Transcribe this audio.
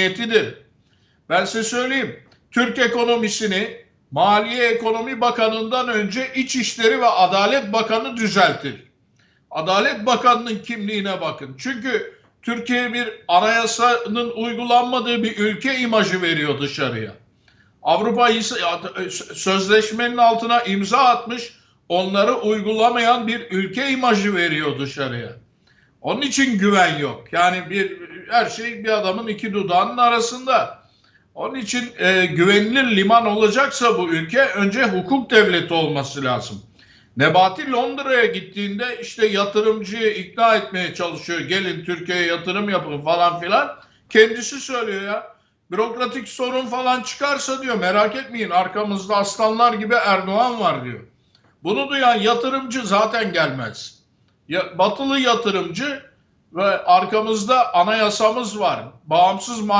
niyetidir. Ben size söyleyeyim. Türk ekonomisini Maliye Ekonomi Bakanı'ndan önce İçişleri ve Adalet Bakanı düzeltir. Adalet Bakanı'nın kimliğine bakın. Çünkü Türkiye bir anayasanın uygulanmadığı bir ülke imajı veriyor dışarıya. Avrupa İs- sözleşmenin altına imza atmış, onları uygulamayan bir ülke imajı veriyor dışarıya. Onun için güven yok. Yani bir her şey bir adamın iki dudağının arasında. Onun için e, güvenilir liman olacaksa bu ülke önce hukuk devleti olması lazım. Nebati Londra'ya gittiğinde işte yatırımcıyı ikna etmeye çalışıyor. Gelin Türkiye'ye yatırım yapın falan filan. Kendisi söylüyor ya. Bürokratik sorun falan çıkarsa diyor merak etmeyin arkamızda aslanlar gibi Erdoğan var diyor. Bunu duyan yatırımcı zaten gelmez. Ya, batılı yatırımcı ve arkamızda anayasamız var. Bağımsız mahkeme